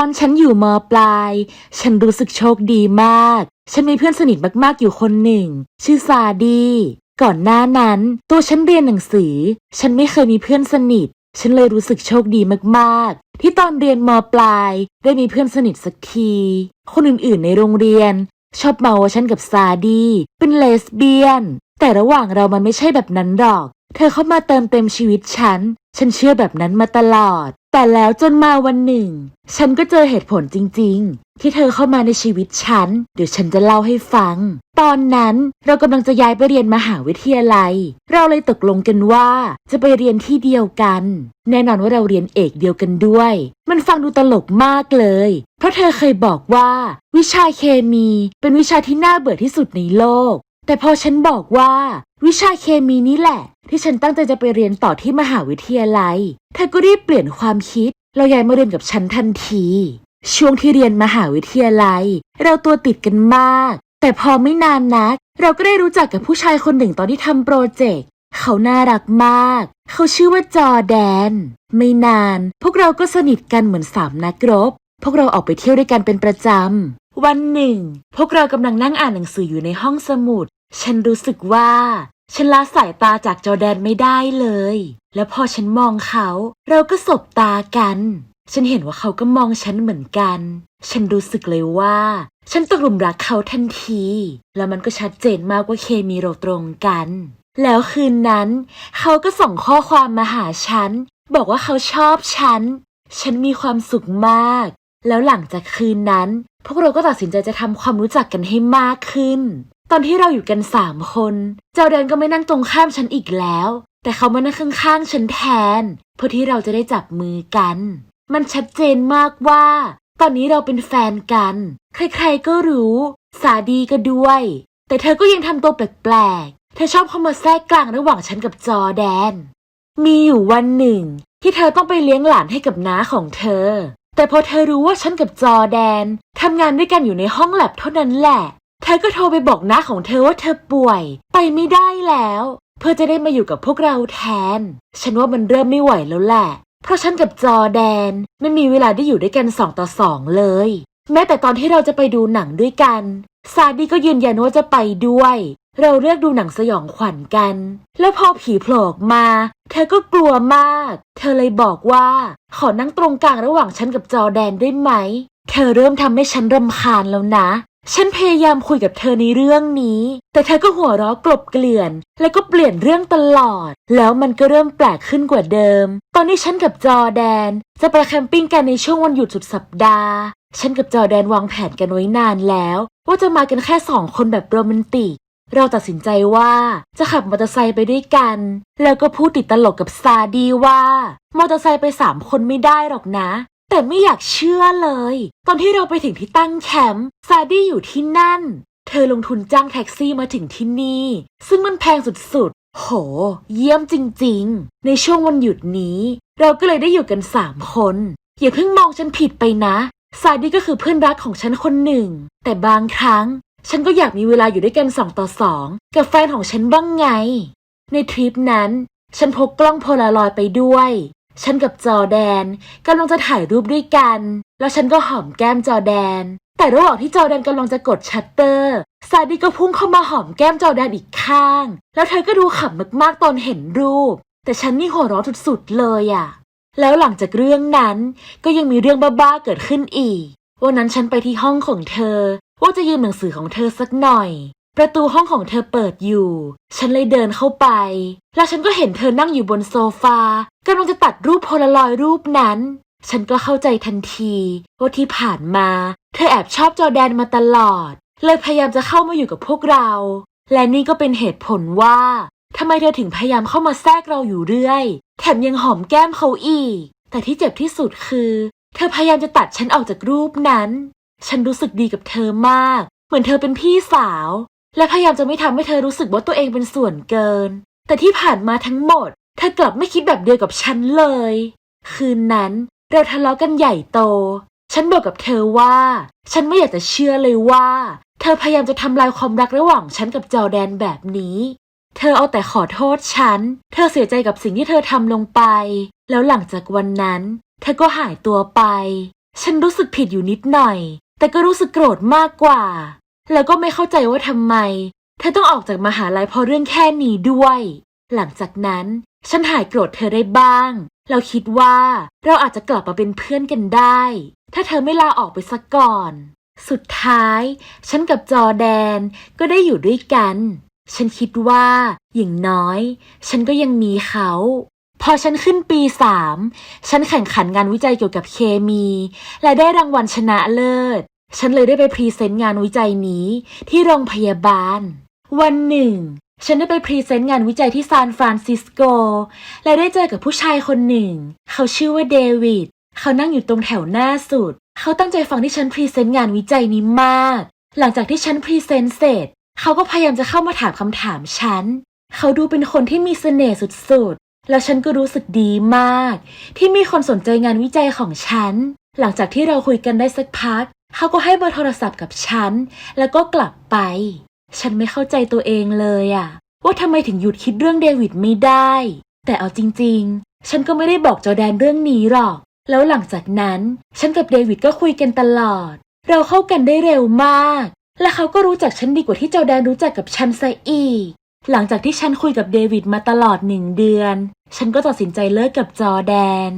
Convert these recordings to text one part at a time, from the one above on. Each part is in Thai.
อนฉันอยู่มปลาย ฉันรู้สึกโชคดีมาก ฉันมีเพื่อนสนิทมากๆอยู่คนหนึ่ง ชื่อซาดี ก่อนหน้านั้น ตัวฉันเรียนหนังสือ ฉันไม่เคยมีเพื่อนสนิท ฉันเลยรู้สึกโชคดีมากๆ ที่ตอนเรียนมปลาย ได้มีเพื่อนสนิทสักที คนอื่นๆ ในโรงเรียน ชอบเมาว่าฉันกับซาดี เป็นเลสเบี้ยน แต่ระหว่างเรามันไม่ใช่แบบนั้นหรอก เธอเข้ามาเติมเต็มชีวิตฉัน ฉันเชื่อแบบนั้นมาตลอด แต่แล้วจนมาวันหนึ่ง ฉันก็เจอเหตุผลจริง ๆ ที่เธอเข้ามาในชีวิตฉัน เดี๋ยวฉันจะเล่าให้ฟัง ตอนนั้นเรากำลังจะย้ายไปเรียนมหาวิทยาลัย เราเลยตกลงกันว่าจะไปเรียนที่เดียวกัน แน่นอนว่าเราเรียนเอกเดียวกันด้วย มันฟังดูตลกมากเลย เพราะเธอเคยบอกว่า วิชาเคมีเป็นวิชาที่น่าเบื่อที่สุดในโลก แต่พอฉันบอกว่า วิชาเคมีนี้แหละ ที่ฉันตั้งใจจะไปเรียนต่อที่มหาวิทยาลัย เธอก็รีบเปลี่ยนความคิด เราย้ายมาเรียนกับฉันทันที ช่วงที่เรียนมหาวิทยาลัย เราตัวติดกันมาก แต่พอไม่นานนัก เราก็ได้รู้จักกับผู้ชายคนหนึ่งตอนที่ทำโปรเจกต์เขาน่ารักมาก เขาชื่อว่าจอแดน ไม่นาน พวกเราก็สนิทกันเหมือนสามนักรบ พวกเราออกไปเที่ยวด้วยกันเป็นประจำ วันหนึ่ง พวกเรากำลังนั่งอ่านหนังสืออยู่ในห้องสมุด ฉันรู้สึกว่า ฉันละสายตาจากจอแดนไม่ได้เลย แล้วพอฉันมองเขา เราก็สบตากัน ฉันเห็นว่าเขาก็มองฉันเหมือนกัน ฉันรู้สึกเลยว่า ฉันตกหลุมรักเขาทันที แล้วมันก็ชัดเจนมากว่าเคมีเราตรงกัน แล้วคืนนั้น เขาก็ส่งข้อความมาหาฉัน บอกว่าเขาชอบฉัน ฉันมีความสุขมาก แล้วหลังจากคืนนั้น พวกเราก็ตัดสินใจจะทำความรู้จักกันให้มากขึ้น ตอนที่เราอยู่กันสามคน เจ้าแดนก็ไม่นั่งตรงข้ามฉันอีกแล้ว แต่เขามานั่งข้างๆฉันแทน เพื่อที่เราจะได้จับมือกัน มันชัดเจนมากว่า ตอนนี้เราเป็นแฟนกัน ใครๆก็รู้ สาดีก็ด้วย แต่เธอก็ยังทำตัวแปลกๆ เธอชอบเข้ามาแทรกกลางระหว่างฉันกับจอแดน มีอยู่วันหนึ่ง ที่เธอต้องไปเลี้ยงหลานให้กับน้าของเธอ แต่พอเธอรู้ว่าฉันกับจอแดนทำงานด้วยกันอยู่ในห้องแลบเท่านั้นแหละ เธอก็โทรไปบอกน้าของเธอว่าเธอป่วย ไปไม่ได้แล้ว เพื่อจะได้มาอยู่กับพวกเราแทน ฉันว่ามันเริ่มไม่ไหวแล้วแหละ เพราะฉันกับจอแดน ไม่มีเวลาได้อยู่ด้วยกันสองต่อสองเลย แม้แต่ตอนที่เราจะไปดูหนังด้วยกัน ซาดีก็ยืนยันว่าจะไปด้วย เราเลือกดูหนังสยองขวัญกัน แล้วพอผีโผล่ออกมา เธอก็กลัวมาก เธอเลยบอกว่า ขอนั่งตรงกลางระหว่างฉันกับจอแดนได้ไหม เธอเริ่มทำให้ฉันรำคาญแล้วนะ ฉันพยายามคุยกับเธอในเรื่องนี้ แต่เธอก็หัวเราะกลบเกลื่อน แล้วก็เปลี่ยนเรื่องตลอด แล้วมันก็เริ่มแปลกขึ้นกว่าเดิม ตอนนี้ฉันกับจอแดน จะไปแคมปิ้งกันในช่วงวันหยุดสุดสัปดาห์ ฉันกับจอแดนวางแผนกันไว้นานแล้ว ว่าจะมากันแค่สองคนแบบโรแมนติก เราตัดสินใจว่าจะขับมอเตอร์ไซค์ไปด้วยกัน แล้วก็พูดติดตลกกับซาดีว่า มอเตอร์ไซค์ไปสามคนไม่ได้หรอกนะ แต่ไม่อยากเชื่อเลย ตอนที่เราไปถึงที่ตั้งแคมป์ซาดี้อยู่ที่นั่น เธอลงทุนจ้างแท็กซี่มาถึงที่นี่ ซึ่งมันแพงสุดๆ โห เยี่ยมจริงๆ ในช่วงวันหยุดนี้ เราก็เลยได้อยู่กันสามคน อย่าเพิ่งมองฉันผิดไปนะซาดี้ก็คือเพื่อนรักของฉันคนหนึ่ง แต่บางครั้ง ฉันก็อยากมีเวลาอยู่ด้วยกันสองต่อสองกับแฟนของฉันบ้างไง ในทริปนั้น ฉันพกกล้องโพลารอยด์ไปด้วย ฉันกับจอแดนกำลังจะถ่ายรูปด้วยกัน แล้วฉันก็หอมแก้มจอแดน แต่ระหว่างที่จอแดนกำลังจะกดชัตเตอร์ซาดีก็พุ่งเข้ามาหอมแก้มจอแดนอีกข้าง แล้วเธอก็ดูขำมากๆตอนเห็นรูป แต่ฉันนี่หัวเราะสุดๆเลยอะแล้วหลังจากเรื่องนั้นก็ยังมีเรื่องบ้าๆเกิดขึ้นอีกวันนั้นฉันไปที่ห้องของเธอ ว่าจะยืมหนังสือของเธอสักหน่อย ประตูห้องของเธอเปิดอยู่ ฉันเลยเดินเข้าไป แล้วฉันก็เห็นเธอนั่งอยู่บนโซฟากำลังจะตัดรูปโพลารอยด์รูปนั้น ฉันก็เข้าใจทันทีว่าที่ผ่านมา เธอแอบชอบจอแดนมาตลอด เลยพยายามจะเข้ามาอยู่กับพวกเรา และนี่ก็เป็นเหตุผลว่าทำไมเธอถึงพยายามเข้ามาแทรกเราอยู่เรื่อย แถมยังหอมแก้มเขาอีก แต่ที่เจ็บที่สุดคือ เธอพยายามจะตัดฉันออกจากรูปนั้น ฉันรู้สึกดีกับเธอมาก เหมือนเธอเป็นพี่สาว และพยายามจะไม่ทำให้เธอรู้สึกว่าตัวเองเป็นส่วนเกิน แต่ที่ผ่านมาทั้งหมด เธอกลับไม่คิดแบบเดียวกับฉันเลย คืนนั้นเราทะเลาะกันใหญ่โต ฉันบอกกับเธอว่า ฉันไม่อยากจะเชื่อเลยว่า เธอพยายามจะทำลายความรักระหว่างฉันกับจอแดนแบบนี้ เธอเอาแต่ขอโทษฉัน เธอเสียใจกับสิ่งที่เธอทำลงไป แล้วหลังจากวันนั้น เธอก็หายตัวไป ฉันรู้สึกผิดอยู่นิดหน่อย แต่ก็รู้สึกโกรธมากกว่า แล้วก็ไม่เข้าใจว่าทำไม เธอต้องออกจากมหาลัยเพราะเรื่องแค่นี้ด้วย หลังจากนั้น ฉันหายโกรธเธอได้บ้าง เราคิดว่าเราอาจจะกลับมาเป็นเพื่อนกันได้ ถ้าเธอไม่ลาออกไปสักก่อน สุดท้าย ฉันกับจอแดนก็ได้อยู่ด้วยกัน ฉันคิดว่า อย่างน้อย ฉันก็ยังมีเขา พอฉันขึ้นปีสามฉันแข่งขันงานวิจัยเกี่ยวกับเคมี และได้รางวัลชนะเลิศ ฉันเลยได้ไปพรีเซนต์งานวิจัยนี้ที่โรงพยาบาล วันหนึ่ง ฉันได้ไปพรีเซนต์งานวิจัยที่ซานฟรานซิสโก และได้เจอกับผู้ชายคนหนึ่ง เขาชื่อว่าเดวิด เขานั่งอยู่ตรงแถวหน้าสุด เขาตั้งใจฟังที่ฉันพรีเซนต์งานวิจัยนี้มาก หลังจากที่ฉันพรีเซนต์เสร็จ เขาก็พยายามจะเข้ามาถามคำถามฉัน เขาดูเป็นคนที่มีเสน่ห์สุดๆ แล้วฉันก็รู้สึกดีมาก ที่มีคนสนใจงานวิจัยของฉัน หลังจากที่เราคุยกันได้สักพัก เขาก็ให้เบอร์โทรศัพท์กับฉัน แล้วก็กลับไป ฉันไม่เข้าใจตัวเองเลยอะว่าทำไมถึงหยุดคิดเรื่องเดวิดไม่ได้ แต่เอาจริง ๆ ฉันก็ไม่ได้บอกจอแดนเรื่องนี้หรอก แล้วหลังจากนั้น ฉันกับเดวิดก็คุยกันตลอด เราเข้ากันได้เร็วมาก และเขาก็รู้จักฉันดีกว่าที่จอแดนรู้จักกับฉันซะอีก หลังจากที่ฉันคุยกับเดวิดมาตลอดหนึ่งเดือน ฉันก็ตัดสินใจเลิกกับจอแดน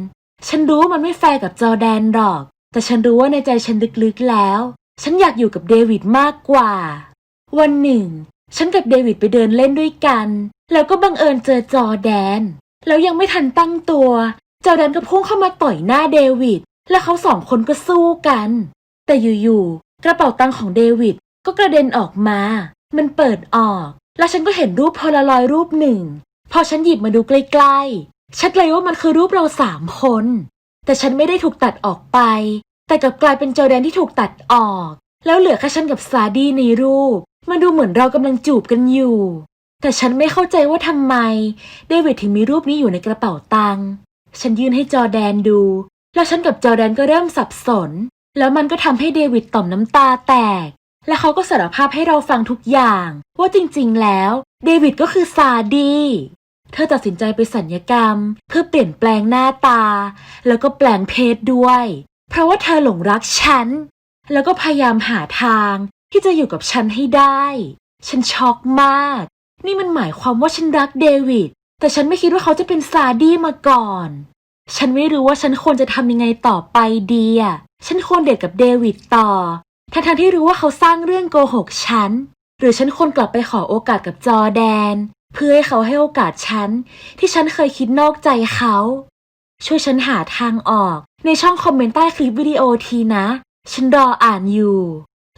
ฉันรู้มันไม่แฟร์กับจอแดนหรอก แต่ฉันรู้ว่าในใจฉันลึกๆแล้ว ฉันอยากอยู่กับเดวิดมากกว่า วันหนึ่ง ฉันกับเดวิดไปเดินเล่นด้วยกัน แล้วก็บังเอิญเจอจอแดน แล้วยังไม่ทันตั้งตัว จอแดนก็พุ่งเข้ามาต่อยหน้าเดวิด และเขาสองคนก็สู้กัน แต่อยู่ๆ กระเป๋าตังค์ของเดวิดก็กระเด็นออกมา มันเปิดออก แล้วฉันก็เห็นรูปโพลารอยรูปหนึ่ง พอฉันหยิบมาดูใกล้ๆ ชัดเลยว่ามันคือรูปเราสามคน แต่ฉันไม่ได้ถูกตัดออกไป แต่กลับกลายเป็นจอแดนที่ถูกตัดออก แล้วเหลือแค่ฉันกับซาดี้ในรูป มันดูเหมือนเรากำลังจูบกันอยู่ แต่ฉันไม่เข้าใจว่าทำไมเดวิดถึงมีรูปนี้อยู่ในกระเป๋าตังค์ฉันยื่นให้จอแดนดู แล้วฉันกับจอแดนก็เริ่มสับสน แล้วมันก็ทำให้เดวิดต่อมน้ำตาแตก และเขาก็สารภาพให้เราฟังทุกอย่าง ว่าจริงๆแล้ว เดวิดก็คือซาดี เธอตัดสินใจไปสัญญกรรม เพื่อเปลี่ยนแปลงหน้าตา แล้วก็แปลงเพศด้วย เพราะว่าเธอหลงรักฉัน แล้วก็พยายามหาทางที่จะอยู่กับฉันให้ได้ ฉันช็อกมาก นี่มันหมายความว่าฉันรักเดวิด แต่ฉันไม่คิดว่าเขาจะเป็นซาดี้มาก่อน ฉันไม่รู้ว่าฉันควรจะทำยังไงต่อไปดีอะฉันควรเดทกับเดวิดต่อ ทั้งๆที่รู้ว่าเขาสร้างเรื่องโกหกฉัน หรือฉันควรกลับไปขอโอกาสกับจอแดน เพื่อให้เขาให้โอกาสฉัน ที่ฉันเคยคิดนอกใจเขา ช่วยฉันหาทางออก ในช่องคอมเมนต์ใต้คลิปวิดีโอทีนะ ฉันรออ่านอยู่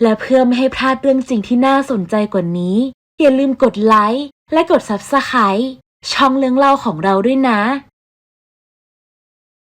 และเพื่อไม่ให้พลาดเรื่องสิ่งที่น่าสนใจกว่านี้ อย่าลืมกดไลค์และกด Subscribe ช่องเรื่องเล่าของเราด้วยนะ